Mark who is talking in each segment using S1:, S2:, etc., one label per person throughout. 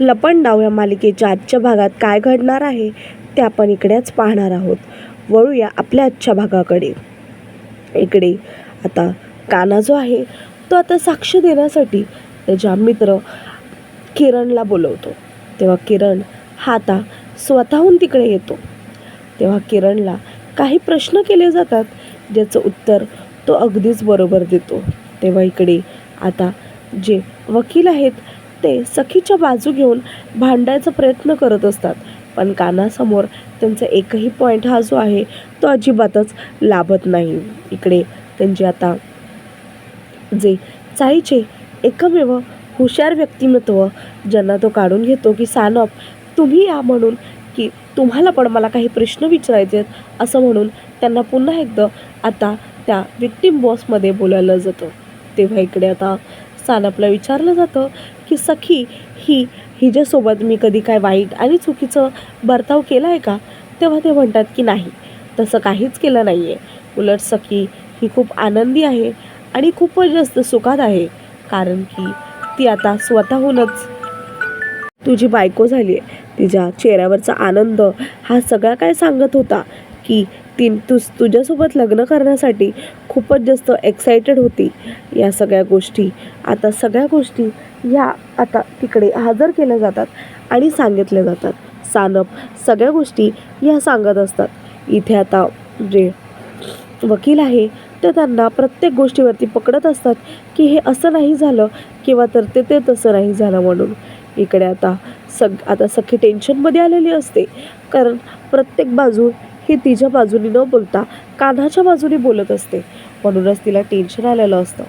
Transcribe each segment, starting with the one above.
S1: लपंडाव या मालिकेच्या आजच्या भागात काय घडणार आहे ते आपण इकडेच पाहणार आहोत. वळूया आपल्या आजच्या भागाकडे. इकडे आता काना जो आहे तो आता साक्ष देण्यासाठी त्याच्या मित्र किरणला बोलवतो. तेव्हा किरण हा आता स्वतःहून तिकडे येतो. तेव्हा किरणला काही प्रश्न केले जातात ज्याचं उत्तर तो अगदीच बरोबर देतो. तेव्हा इकडे आता जे वकील आहेत ते सखीच्या बाजू घेऊन भांडायचा प्रयत्न करत असतात. पण कानासमोर त्यांचा एकही पॉईंट हा जो आहे तो अजिबातच लाभत नाही. इकडे त्यांचे आता जे चाईचे एकमेव हुशार व्यक्तिमत्व ज्यांना तो काढून घेतो की सानप तुम्ही या म्हणून की तुम्हाला पण मला काही प्रश्न विचारायचे आहेत असं म्हणून त्यांना पुन्हा एकदा आता त्या विक्टीम बॉसमध्ये बोलायला जातं. तेव्हा इकडे आता सानपला विचारलं जातं की सखी ही हिच्यासोबत मी कधी काय वाईट आणि चुकीचं बर्ताव केला आहे का? तेव्हा ते म्हणतात की नाही तसं काहीच केलं नाही आहे उलट सखी ही खूप आनंदी आहे आणि खूपच जास्त सुखात आहे कारण की ती आता स्वतःहूनच तुझी बायको झाली आहे तिच्या चेहऱ्यावरचा आनंद हा सगळा काय सांगत होता की ती तू तुझ्यासोबत लग्न करण्यासाठी खूपच जास्त एक्सायटेड होती या सगळ्या गोष्टी. आता सगळ्या गोष्टी ह्या आता तिकडे हजर केल्या जातात आणि सांगितल्या जातात. सानप सगळ्या गोष्टी ह्या सांगत असतात. इथे आता जे वकील आहे ते त्यांना प्रत्येक गोष्टीवरती पकडत असतात की हे असं नाही झालं किंवा तर ते ते तसं नाही झालं म्हणून. इकडे आता सग आता सखी टेन्शनमध्ये आलेली असते. कारण प्रत्येक बाजू ही तिच्या बाजूने न बोलता कान्हाच्या बाजूने बोलत असते. म्हणूनच तिला टेन्शन आलेलं असतं.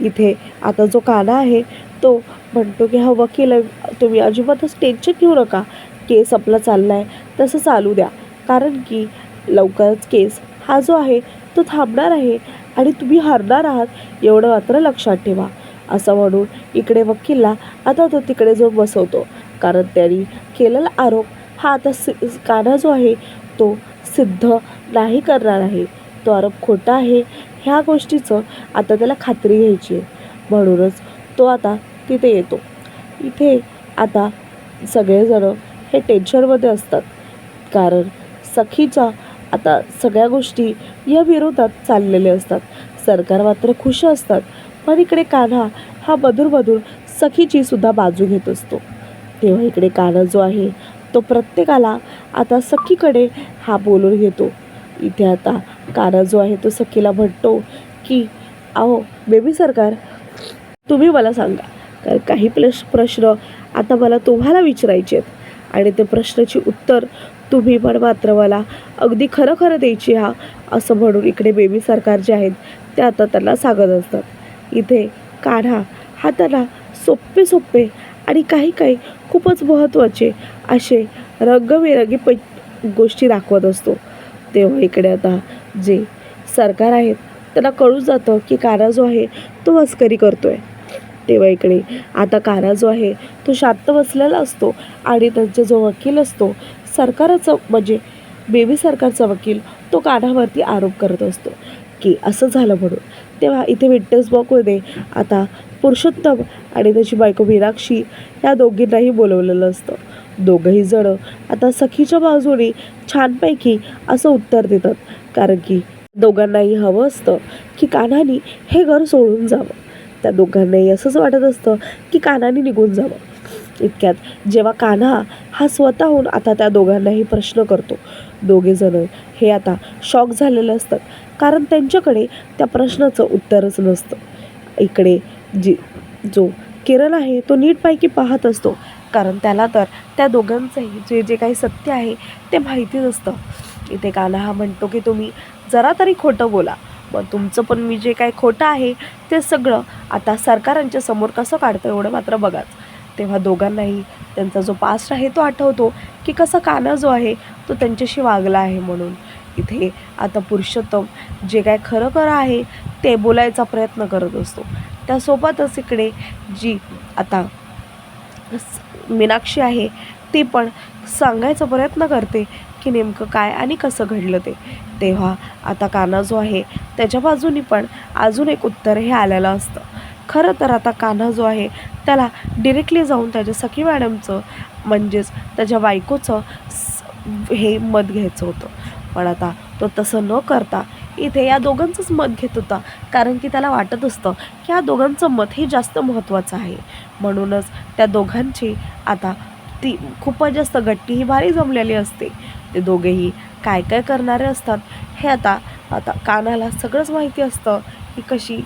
S1: इथे आता जो कान्हा आहे तो म्हणतो की हा वकील आहे तुम्ही अजिबातच टेन्शन घेऊ नका. केस आपला चालला आहे तसं चालू द्या. कारण की लवकरच केस हा जो आहे तो थांबणार आहे आणि तुम्ही हरणार आहात एवढं मात्र लक्षात ठेवा. असं म्हणून इकडे वकीलला आता तो तिकडे जो बसवतो. कारण त्यांनी केलेला आरोप हा आता सि काना जो आहे तो सिद्ध नाही करणार आहे. तो आरोप खोटा आहे. ह्या गोष्टीचं आता त्याला खात्री घ्यायची आहे. म्हणूनच तो आता तिथे येतो. इथे आता सगळेजणं हे टेन्शनमध्ये असतात. कारण सखीच्या आता सगळ्या गोष्टी या विरोधात चाललेल्या असतात. सरकार मात्र खुश असतात. पण इकडे कान्हा हा मधुर सखीची सुद्धा बाजू घेत असतो. तेव्हा इकडे कान्हा जो आहे तो प्रत्येकाला आता सखीकडे हा बोलून घेतो. इथे आता कारा जो आहे तो सखीला म्हणतो की अहो बेबी सरकार तुम्ही मला सांगा. कारण काही प्लश प्रश्न आता मला तुम्हाला विचारायचे आहेत आणि ते प्रश्नाची उत्तर तुम्ही पण मात्र मला अगदी खरं खरं द्यायची हा असं म्हणून इकडे बेबी सरकार जे आहेत ते आता त्यांना सांगत असतात. इथे काढा हा त्यांना सोपे सोपे आणि काही काही खूपच महत्त्वाचे असे रंगबेरंगी पै गोष्टी दाखवत असतो. तेव्हा इकडे आता जे सरकार आहेत त्यांना कळून जातं की कारा जो आहे तो मस्करी आहे तेव्हा इकडे आता कारा जो आहे तो शांत बसलेला असतो आणि त्यांचा जो वकील असतो सरकारचं म्हणजे बेबी सरकारचा वकील तो कानावरती आरोप करत असतो की असं झालं म्हणून. तेव्हा इथे विंटर्स बॉकमध्ये आता पुरुषोत्तम आणि त्याची बायको मीनाक्षी या दोघींनाही बोलवलेलं असतं. दोघंही जणं आता सखीच्या बाजूने छानपैकी असं उत्तर देतात. कारण की दोघांनाही हवं असतं की कान्हानी हे घर सोडून जावं. त्या दोघांनाही असंच वाटत असतं की कान्हानी निघून जावं. इतक्यात जेव्हा कान्हा हा स्वतःहून आता त्या दोघांनाही प्रश्न करतो. दोघेजणं हे आता शॉक झालेले असतात. कारण त्यांच्याकडे त्या प्रश्नाचं उत्तरच नसतं. इकडे जी जो किरण आहे तो नीटपैकी पाहत असतो. कारण त्याला तर त्या दोघांचंही जे जे काही सत्य आहे ते माहितीच असतं. इथे कान्हा हा म्हणतो की तुम्ही जरा तरी खोटं बोला. मग तुमचं पण मी जे काही खोटं आहे ते सगळं आता सरकारांच्या समोर कसं काढतं एवढं मात्र बघाच. तेव्हा दोघांनाही त्यांचा जो पास्ट आहे तो आठवतो की कसा काना जो आहे तो त्यांच्याशी वागला आहे म्हणून. इथे आता पुरुषोत्तम जे काय खरं खरं आहे ते बोलायचा प्रयत्न करत असतो. त्यासोबतच इकडे जी आता मीनाक्षी आहे ती पण सांगायचा प्रयत्न करते की नेमकं काय आणि कसं घडलं ते. तेव्हा आता काना जो आहे त्याच्या बाजूनी पण अजून एक उत्तर हे आलेलं असतं. खरं तर आता कान्हा जो आहे त्याला डिरेक्टली जाऊन त्याच्या सखी मॅडमचं म्हणजेच त्याच्या बायकोचं स- हे मत घ्यायचं होतं. पण आता तो तसं न करता इथे या दोघांचंच मत घेत होता. कारण की त्याला वाटत असतं की या दोघांचं मत हे जास्त महत्त्वाचं आहे. म्हणूनच त्या दोघांची आता ती खूपच जास्त गट्टी ही भारी जमलेली असते. ते दोघेही काय काय करणारे असतात हे आता आता कानाला सगळंच माहिती असतं की कशी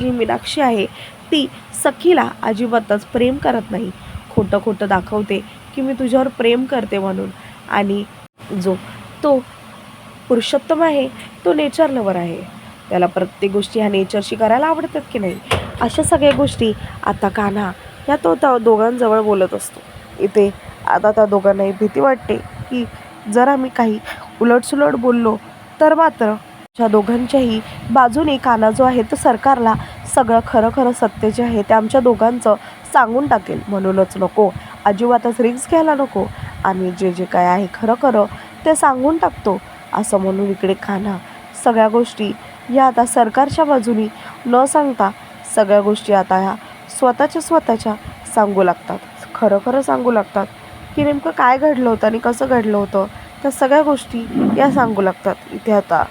S1: जी मीनाक्षी आहे ती सखीला अजिबातच प्रेम करत नाही. खोटं खोटं दाखवते की मी तुझ्यावर प्रेम करते म्हणून. आणि जो तो पुरुषोत्तम आहे तो नेचर लवर आहे. त्याला प्रत्येक गोष्टी ह्या नेचरशी करायला आवडतात की नाही? अशा सगळ्या गोष्टी आता कान्हा या तो त्या दोघांजवळ बोलत असतो. इथे आता त्या दोघांनाही भीती वाटते की जर आम्ही काही उलटसुलट बोललो तर मात्र त्या दोघांच्याही बाजूने काना जो आहे तो सरकारला सगळं खरं खरं सत्य जे आहे ते आमच्या दोघांचं सांगून टाकेल. म्हणूनच नको अजिबातच रिक्स घ्यायला नको. आम्ही जे जे काय आहे खरं खरं ते सांगून टाकतो. असं म्हणून इकडे खाना सगळ्या गोष्टी या आता सरकारच्या बाजूनी न सांगता सगळ्या गोष्टी आता ह्या स्वतःच्या स्वतःच्या सांगू लागतात. खरं खरं सांगू लागतात की नेमकं काय घडलं होतं आणि कसं घडलं होतं त्या सगळ्या गोष्टी या सांगू लागतात. इथे आता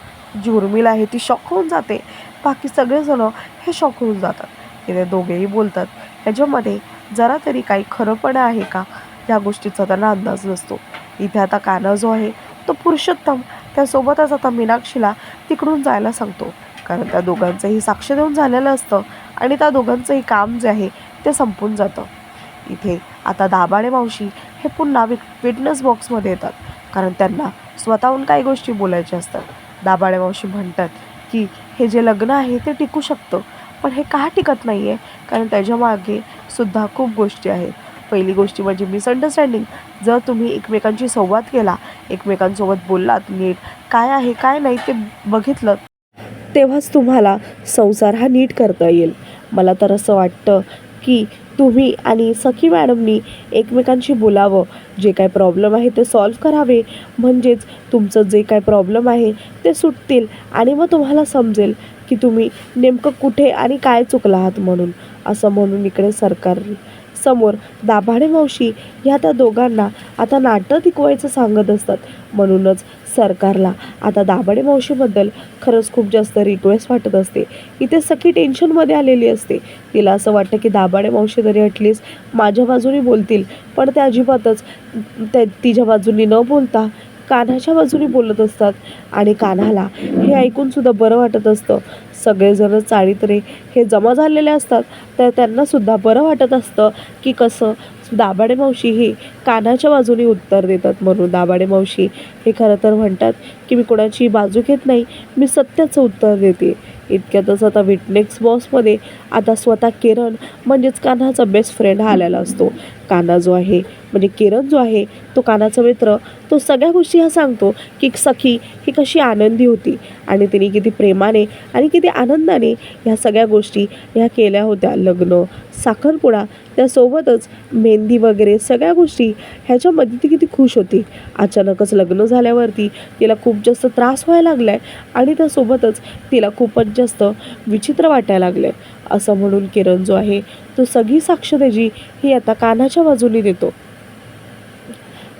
S1: जी उर्मिला आहे ती शॉक होऊन जाते. बाकी सगळेजण हे शॉक होऊन जातात. इथे दोघेही बोलतात ह्याच्यामध्ये जरा तरी काही खरंपणा आहे का? या गोष्टीचा त्यांना अंदाज नसतो. इथे आता काना जो आहे तो पुरुषोत्तम त्यासोबतच आता मीनाक्षीला तिकडून जायला सांगतो. कारण त्या दोघांचंही साक्ष देऊन झालेलं असतं आणि त्या दोघांचंही काम जे आहे ते संपून जातं. इथे आता दाबाडे मावशी हे पुन्हा विट विटनेस बॉक्समध्ये येतात. कारण त्यांना स्वतःहून काही गोष्टी बोलायच्या असतात. दाबाडे मावशी म्हणतात की हे जे लग्न आहे ते टिकू शकतं पण हे का टिकत नाही आहे कारण त्याच्यामागे सुद्धा खूप गोष्टी आहेत. पहिली गोष्टी म्हणजे मिसअंडरस्टँडिंग जर तुम्ही एकमेकांशी संवाद केला एकमेकांसोबत बोललात नीट. काय आहे काय नाही ते बघितलं. तेव्हाच तुम्हाला संसार हा नीट करता येईल. मला तर असं वाटतं की तुम्ही आणि सखी मॅडमनी एकमेकांशी बोलावं. जे काय प्रॉब्लेम आहे ते सॉल्व करावे. म्हणजेच तुमचं जे काय प्रॉब्लेम आहे ते सुटतील आणि मग तुम्हाला समजेल की तुम्ही नेमकं कुठे आणि काय चुकला आहात म्हणून. असं म्हणून इकडे सरकार समोर दाभाडे मावशी ह्या त्या दोघांना आता नाटक टिकवायचं सांगत असतात. म्हणूनच सरकारला आता दाभाडे मावशीबद्दल खरंच खूप जास्त रिक्वेस्ट वाटत असते. इथे सखी टेन्शनमध्ये आलेली असते. तिला असं वाटतं की दाभाडे मावशी तरी ॲटलिस्ट माझ्या बाजूने बोलतील. पण ते अजिबातच त्या तिच्या बाजूनी न बोलता कान्हाच्या बाजूने बोलत असतात. आणि कान्हाला हे ऐकूनसुद्धा बरं वाटत असतं. सगळेजण चाळीतरे हे जमा झालेले असतात तर त्यांनासुद्धा बरं वाटत असतं की कसं दाभाडे मावशी ही कानाच्या बाजूने उत्तर देतात म्हणून दाभाडे मावशी. हे खरं तर म्हणतात की मी कोणाची बाजू घेत नाही मी सत्याचं उत्तर देते. इतक्यातच आता विटनेक्स बॉसमध्ये आता स्वतः किरण म्हणजेच कान्हाचा बेस्ट फ्रेंड हा आलेला असतो. कान्हा जो आहे म्हणजे किरण जो आहे तो कानाचा मित्र तो सगळ्या गोष्टी हा सांगतो की सखी ही कशी आनंदी होती आणि तिने किती प्रेमाने आणि किती आनंदाने ह्या सगळ्या गोष्टी ह्या केल्या होत्या. लग्न साखरपुडा त्यासोबतच मेहंदी वगैरे सगळ्या गोष्टी ह्याच्यामध्ये ती किती खुश होती. अचानकच लग्न झाल्यावरती तिला खूप जास्त त्रास व्हायला लागला आहे आणि त्यासोबतच तिला खूपच जास्त विचित्र वाटायला लागलं आहे असं म्हणून किरण जो आहे तो सगळी साक्ष त्याची ही आता कानाच्या बाजूने देतो.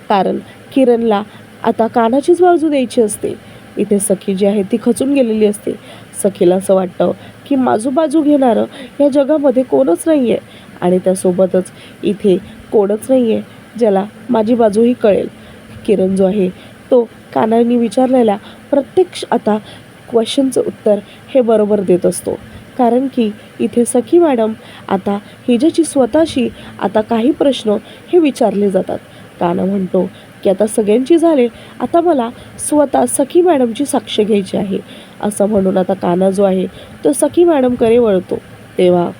S1: कारण किरणला आता कानाचीच बाजू द्यायची असते. इथे सखी जी आहे ती खचून गेलेली असते. सखीला असं वाटतं की माझू बाजू घेणारं या जगामध्ये कोणच नाही आहे आणि त्यासोबतच इथे कोणच नाही आहे ज्याला माझी बाजूही कळेल. किरण जो आहे तो कानांनी विचारलेल्या प्रत्यक्ष आता क्वेश्चनचं उत्तर हे बरोबर देत असतो. कारण की इथे सखी मॅडम आता हिजेची स्वतःशी आता काही प्रश्न हे विचारले जातात. काना म्हणतो की आता सगळ्यांची झाले आता मला स्वतः सखी मॅडमची साक्ष घ्यायची आहे. असं म्हणून आता काना जो आहे तो सखी मॅडमकडे वळतो. तेव्हा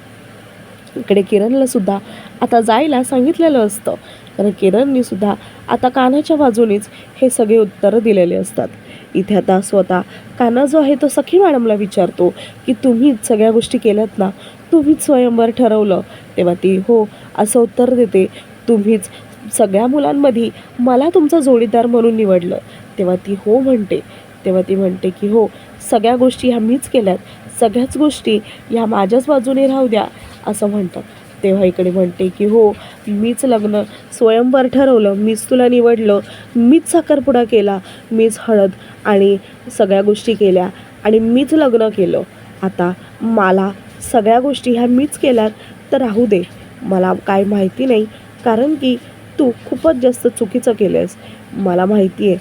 S1: इकडे किरणला सुद्धा आता जायला सांगितलेलं असतं. कारण किरणनी सुद्धा आता कानाच्या बाजूनीच हे सगळे उत्तरं दिलेले असतात. इथे आता स्वतः काना जो आहे तो सखी मॅडमला विचारतो की तुम्हीच सगळ्या गोष्टी केल्यात ना? तुम्हीच स्वयंवर ठरवलं. तेव्हा ती हो असं उत्तर देते. तुम्हीच सगळ्या मुलांमध्ये मला तुमचा जोडीदार म्हणून निवडलं. तेव्हा ती हो म्हणते. तेव्हा ती म्हणते की हो सगळ्या गोष्टी ह्या मीच केल्यात. सगळ्याच गोष्टी ह्या माझ्याच बाजूने राहू द्या असं म्हणतात. तेव्हा इकडे म्हणते की हो मीच लग्न स्वयंवर ठरवलं मीच तुला निवडलं मीच साखरपुडा केला मीच हळद आणि सगळ्या गोष्टी केल्या आणि मीच लग्न केलं. आता मला सगळ्या गोष्टी ह्या मीच केल्यात तर राहू दे. मला काय माहिती नाही कारण की तू खूपच जास्त चुकीचं केलं आहेस मला माहिती आहे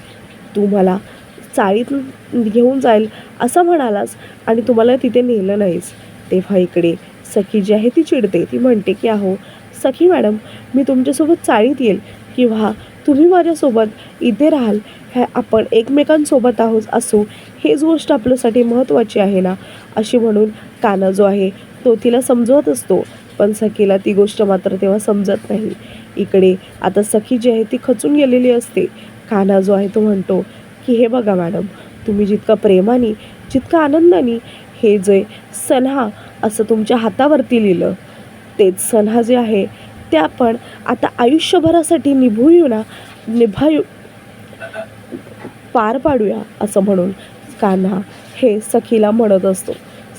S1: तू मला चाळीत घेऊन जाईल असं म्हणालास आणि तुम्हाला तिथे नेलं नाहीस. तेव्हा इकडे सखी जी आहे ती चिडते ती म्हणते की अहो सखी मॅडम मी तुमच्यासोबत चाळीत येईल किंवा तुम्ही माझ्यासोबत इथे राहाल ह्या आपण एकमेकांसोबत आहोत असू हेच गोष्ट आपल्यासाठी महत्त्वाची आहे ना? अशी म्हणून काना जो आहे तो तिला समजवत असतो. पण सखीला ती गोष्ट मात्र तेव्हा समजत नाही. इकडे आता सखी जी आहे ती खचून गेलेली असते. काना जो आहे तो म्हणतो की हे बघा मॅडम तुम्ही जितका प्रेमाने जितका आनंदाने हे जे सन्हा असं तुमच्या हातावरती लिहिलं तेच सन्हा जे आहे ते आपण आता आयुष्यभरासाठी निभूयू ना निभायू पार पाडूया असं म्हणून कान्हा हे सखीला म्हणत असतो.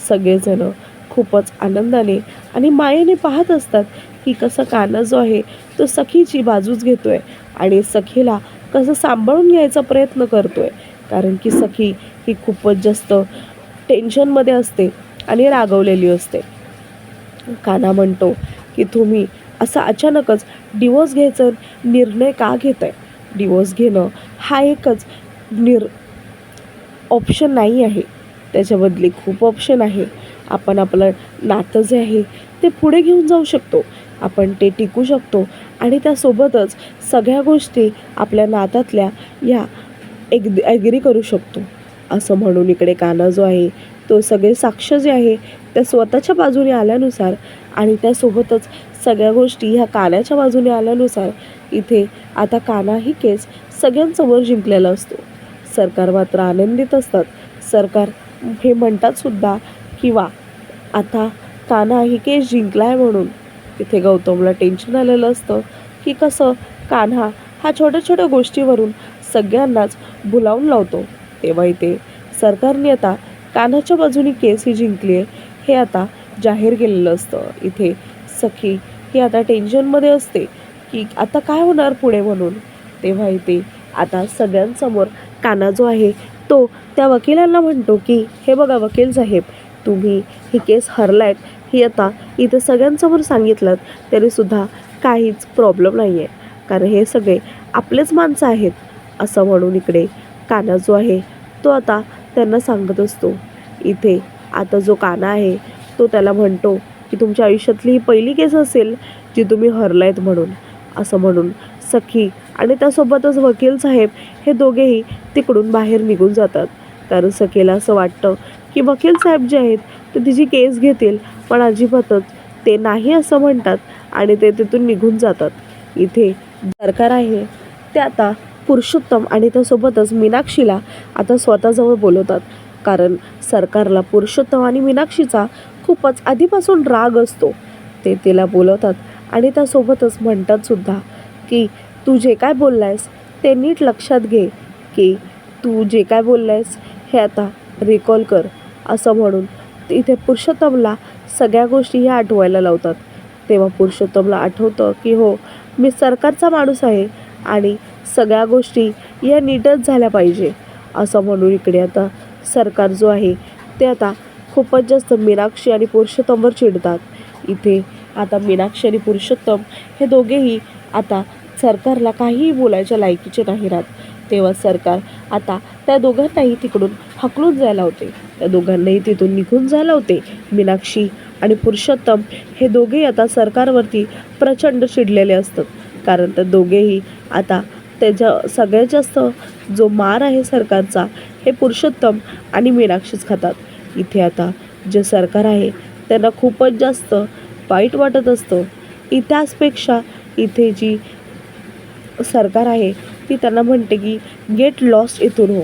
S1: सगळेजण खूपच आनंदाने आणि मायेने पाहत असतात की कसं कान्हा जो आहे तो सखीची बाजूच घेतोय आणि सखीला कसं सांभाळून घ्यायचा प्रयत्न करतोय. कारण की सखी ही खूपच जास्त टेन्शनमध्ये असते आणि रागवलेली असते. काना म्हणतो की तुम्ही असा अचानकच डिवोर्स घ्यायचा निर्णय का घेत आहे डिवोर्स घेणं हा एकच निर ऑप्शन नाही आहे. त्याच्याबदली खूप ऑप्शन आहे. आपण आपलं नातं जे आहे ते पुढे घेऊन जाऊ शकतो. आपण ते टिकू शकतो आणि त्यासोबतच सगळ्या गोष्टी आपल्या नात्यातल्या या एक ॲग्री करू शकतो. असं म्हणून इकडे काना जो आहे तो सगळे साक्ष जे आहे त्या स्वतःच्या बाजूने आल्यानुसार आणि त्यासोबतच सगळ्या गोष्टी ह्या कानाच्या बाजूने आल्यानुसार इथे आता काना ही केस सगळ्यांसमोर जिंकलेला असतो. सरकार मात्र आनंदित असतात. सरकार हे म्हणतात सुद्धा किंवा आता काना ही केस जिंकला आहे म्हणून. इथे गौतमला टेन्शन आलेलं असतं की कसं कान्हा हा छोट्या छोट्या गोष्टीवरून सगळ्यांनाच भुलावून लावतो. तेव्हा इथे सरकारने आता कान्हाच्या बाजूने केस ही जिंकली आहे हे आता जाहीर केलेलं असतं. इथे सखी ही आता टेन्शनमध्ये असते की आता काय होणार पुढे म्हणून? तेव्हा इथे आता सगळ्यांसमोर काना जो आहे तो त्या वकिलांना म्हणतो की हे बघा वकील साहेब तुम्ही ही केस हरलायत ही आता इथे सगळ्यांसमोर सांगितलं तरीसुद्धा काहीच प्रॉब्लेम नाही आहे कारण हे सगळे आपलेच माणसं आहेत. असं म्हणून इकडे काना जो आहे तो आता त्यांना सांगत असतो. इथे आता जो काना आहे तो त्याला म्हणतो की तुमच्या आयुष्यातली ही पहिली केस असेल जी तुम्ही हरलायत म्हणून. असं म्हणून सखी आणि त्यासोबतच वकील साहेब हे दोघेही तिकडून बाहेर निघून जातात. कारण सखीला असं वाटतं की वकील साहेब जे आहेत ते तिची केस घेतील पण अजिबातच ते नाही असं म्हणतात आणि ते तिथून निघून जातात. इथे सरकार आहे. ते आता पुरुषोत्तम आणि त्यासोबतच मीनाक्षीला आता स्वतःजवळ बोलवतात. कारण सरकारला पुरुषोत्तम आणि मीनाक्षीचा खूपच आधीपासून राग असतो. ते तिला बोलवतात आणि त्यासोबतच म्हणतात सुद्धा की तू जे काय बोललायस ते नीट लक्षात घे की तू जे काय बोललायस हे आता रिकॉल कर. असं म्हणून इथे पुरुषोत्तमला सगळ्या गोष्टी ह्या आठवायला लावतात. तेव्हा पुरुषोत्तमला आठवतं की हो मी सरकारचा माणूस आहे आणि सगळ्या गोष्टी या नीटच झाल्या पाहिजे. असं म्हणून इकडे आता सरकार जो आहे ते आता खूपच जास्त मीनाक्षी आणि पुरुषोत्तमवर चिडतात. इथे आता मीनाक्षी आणि पुरुषोत्तम हे दोघेही आता सरकारला काहीही बोलायच्या लायकीचे नाही राहत. तेव्हा सरकार आता त्या दोघांनाही तिकडून हकलून जायला होते. त्या दोघांनाही तिथून निघून जायला होते. मीनाक्षी आणि पुरुषोत्तम हे दोघेही आता सरकारवरती प्रचंड चिडलेले असतात. कारण त्या दोघेही आता त्याच्या सगळ्यात जास्त जो मार आहे सरकारचा हे पुरुषोत्तम आणि मीनाक्षीच खातात. इथे आता जे सरकार आहे त्यांना खूपच जास्त वाईट वाटत असतं. इतिहासपेक्षा इथे जी सरकार आहे ती त्यांना म्हणते की गेट लॉस्ट इथून हो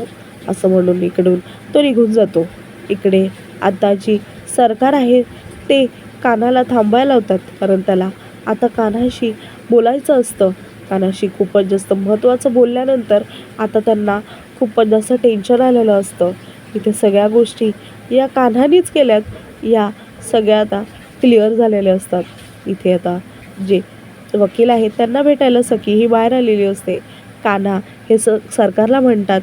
S1: असं म्हणून इकडून तो निघून जातो. इकडे आता जी सरकार आहे ते कानाला थांबायला लावतात. कारण त्याला आता कानाशी बोलायचं असतं. कानाशी खूपच जास्त महत्त्वाचं बोलल्यानंतर आता त्यांना खूपच जास्त टेन्शन आलेलं असतं. इथे सगळ्या गोष्टी या कान्हानीच केल्यात. या सगळ्या आता क्लिअर झालेल्या असतात. इथे आता जे वकील आहेत त्यांना भेटायला सखी ही बाहेर आलेली असते. कान्हा हे स सरकारला म्हणतात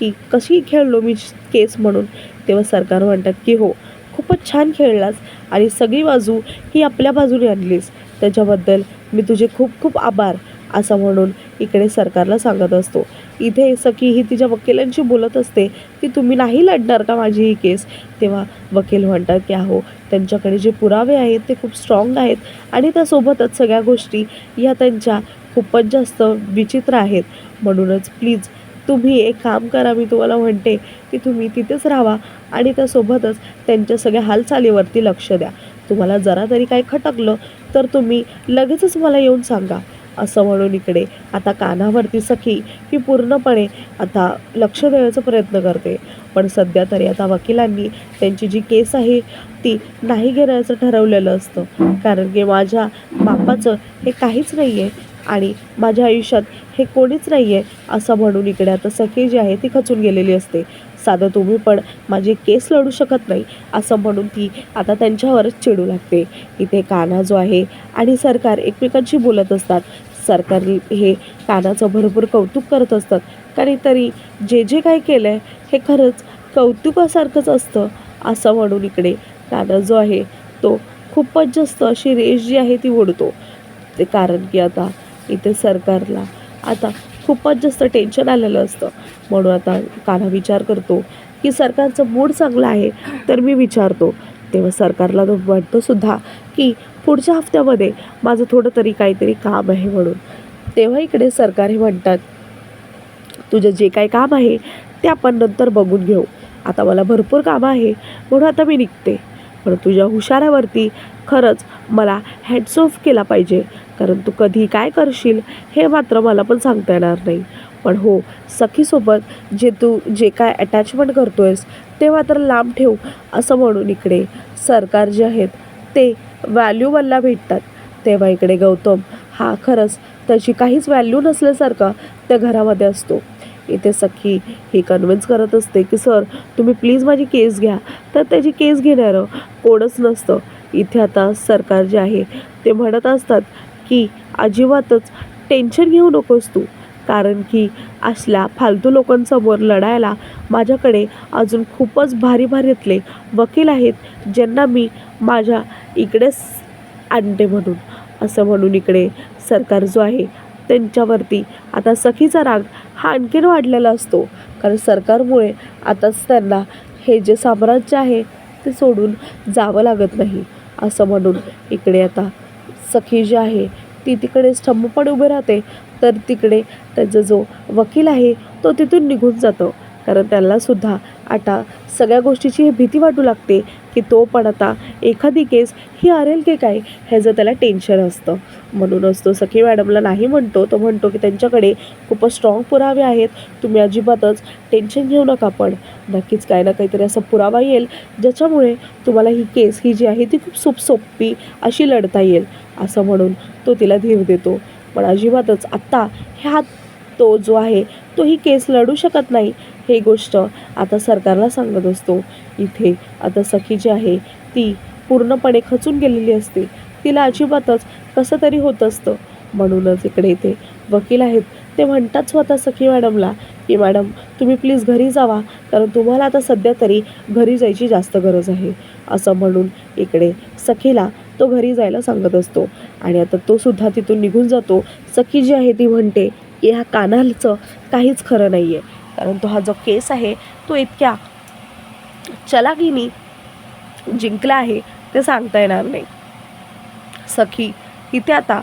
S1: की कशी खेळलो मी केस म्हणून? तेव्हा सरकार म्हणतात की हो खूपच छान खेळलास आणि सगळी बाजू ही आपल्या बाजूने आणलीस. त्याच्याबद्दल मी तुझे खूप खूप आभार. असं म्हणून इकडे सरकारला सांगत असतो. इथे सखी ही तिच्या वकिलांशी बोलत असते की तुम्ही नाही लढणार का माझी ही केस? तेव्हा वकील म्हणतात की अहो त्यांच्याकडे जे पुरावे आहेत ते खूप स्ट्रॉंग आहेत आणि त्यासोबतच सगळ्या गोष्टी या त्यांच्या खूपच जास्त विचित्र आहेत. म्हणूनच प्लीज तुम्ही एक काम करा मी तुम्हाला म्हणते की तुम्ही तिथेच राहा आणि त्यासोबतच त्यांच्या सगळ्या हालचालीवरती लक्ष द्या. तुम्हाला जरा तरी काही खटकलं तर तुम्ही लगेचच मला येऊन सांगा. असं म्हणून इकडे. आता कानावरती सखी ही पूर्णपणे आता लक्ष देण्याचा प्रयत्न करते. पण सध्या तरी आता वकिलांनी त्यांची जी केस आहे ती नाही घेण्याचं ठरवलेलं असतं. कारण की माझ्या बापाचं हे काहीच नाही आहे आणि माझ्या आयुष्यात हे कोणीच नाही आहे असं म्हणून इकडे आता सखी जी आहे ती खचून गेलेली असते. साधं तुम्ही पण माझी केस लढू शकत नाही असं म्हणून ती आता त्यांच्यावरच चिडू लागते. इथे काना जो आहे आणि सरकार एकमेकांशी बोलत असतात. सरकार हे कानाचं भरपूर कौतुक करत असतात. कारण तरी जे जे काय केलं आहे हे खरंच कौतुकासारखंच असतं असं म्हणून इकडे काना जो आहे तो खूपच जास्त अशी रेष जी आहे ती ओढतो. ते कारण की आता इथे सरकारला आता खूपच जास्त टेन्शन आलेलं असतं. म्हणून आता कान्हा विचार करतो की सरकारचं मूड चांगलं आहे तर मी विचारतो. तेव्हा सरकारला तो वाटतं सुद्धा की पुढच्या हफ्त्यामध्ये माझं थोडं तरी काहीतरी काम आहे म्हणून. तेव्हा इकडे सरकार हे म्हणतात तुझं जे काही काम आहे ते आपण नंतर बघून घेऊ. आता मला भरपूर कामं आहे म्हणून आता मी निघते. पण तुझ्या हुशारावरती खरंच मला हॅट्स ऑफ केला पाहिजे. कारण तू कधी काय करशील हे मात्र मला पण सांगता येणार नाही. पण हो सखीसोबत जे तू जे काय अटॅचमेंट करतो आहेस ते मात्र लांब ठेव असं म्हणून इकडे सरकार जे आहेत ते व्हॅल्यूबलला भेटतात. तेव्हा इकडे गौतम हा खरंच त्याची काहीच व्हॅल्यू नसल्यासारखा त्या घरामध्ये असतो. इथे सखी ही कन्व्हिन्स करत असते की सर तुम्ही प्लीज माझी केस घ्या. तर त्याची केस घेणारं. कोणच नसतं. इथे आता सरकार जे आहे ते म्हणत असतात की अजिबातच टेन्शन घेऊ नकोस तू. कारण की असल्या फालतू लोकांसमोर लढायला माझ्याकडे अजून खूपच भारी भारीतले वकील आहेत ज्यांना मी माझ्या इकडेच आणते म्हणून. असं म्हणून इकडे सरकार जो आहे त्यांच्यावरती आता सखीचा राग हा आणखीन वाढलेला असतो. कारण सरकारमुळे आताच त्यांना हे जे साम्राज्य आहे ते सोडून जावं लागत नाही. असं म्हणून इकडे आता सखी जी आहे ती तिकडे स्तंभपणे उभे राहते. तर तिकडे त्याचा जो वकील आहे तो तिथून निघून जातो. कारण त्यांनासुद्धा आता सगळ्या गोष्टीची ही भीती वाटू लागते की तो पण आता एखादी केस ही आरेल की काय ह्याचं त्याला टेन्शन असतं. म्हणूनच तो सखी मॅडमला नाही म्हणतो. तो म्हणतो की त्यांच्याकडे खूपच स्ट्रॉंग पुरावे आहेत. तुम्ही अजिबातच टेन्शन घेऊ नका पण. नक्कीच काही ना काहीतरी असा पुरावा येईल ज्याच्यामुळे तुम्हाला ही केस ही जी आहे ती खूप सोप सोपी अशी लढता येईल असं म्हणून तो तिला धीर देतो. पण अजिबातच आत्ता ह्या तो जो आहे तो ही केस लढू शकत नाही. हे गोष्ट आता सरकारला सांगत असतो. इथे आता सखी जी आहे ती पूर्णपणे खचून गेलेली असते. तिला अजिबातच कसं तरी होत असतं. म्हणूनच इकडे इथे वकील आहेत. ते म्हणतात स्वतः सखी मॅडमला की मॅडम तुम्ही प्लीज घरी जावा. कारण तुम्हाला आता सध्या तरी घरी जायची जास्त गरज आहे. असं म्हणून इकडे सखीला तो घरी जायला सांगत असतो. आणि आता तो सुद्धा तिथून निघून जातो. सखी जी आहे ती म्हणते की ह्या कानालचं काहीच खरं नाही आहे कारण तो हा जो केस आहे तो इतक्या चलाकीनी जिंकला आहे ते सांगता येणार नाही. सखी इथे आता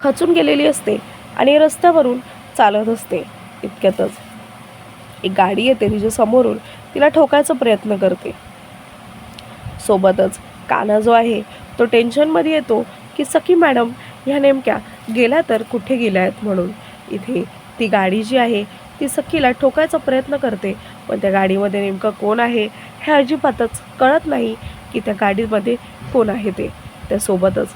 S1: खचून गेलेली असते आणि रस्त्यावरून चालत असते इतक्यातच. एक गाडी येते तिच्या समोरून तिला ठोकायचा प्रयत्न करते. सोबतच काना जो आहे तो टेन्शनमध्ये येतो की सखी मॅडम ह्या नेमक्या गेल्या तर कुठे गेल्या आहेत म्हणून? इथे ती गाडी जी आहे ती सखीला ठोकायचा प्रयत्न करते. पण त्या गाडीमध्ये नेमकं कोण आहे हे अजिबातच कळत नाही की त्या गाडीमध्ये कोण आहे ते. त्यासोबतच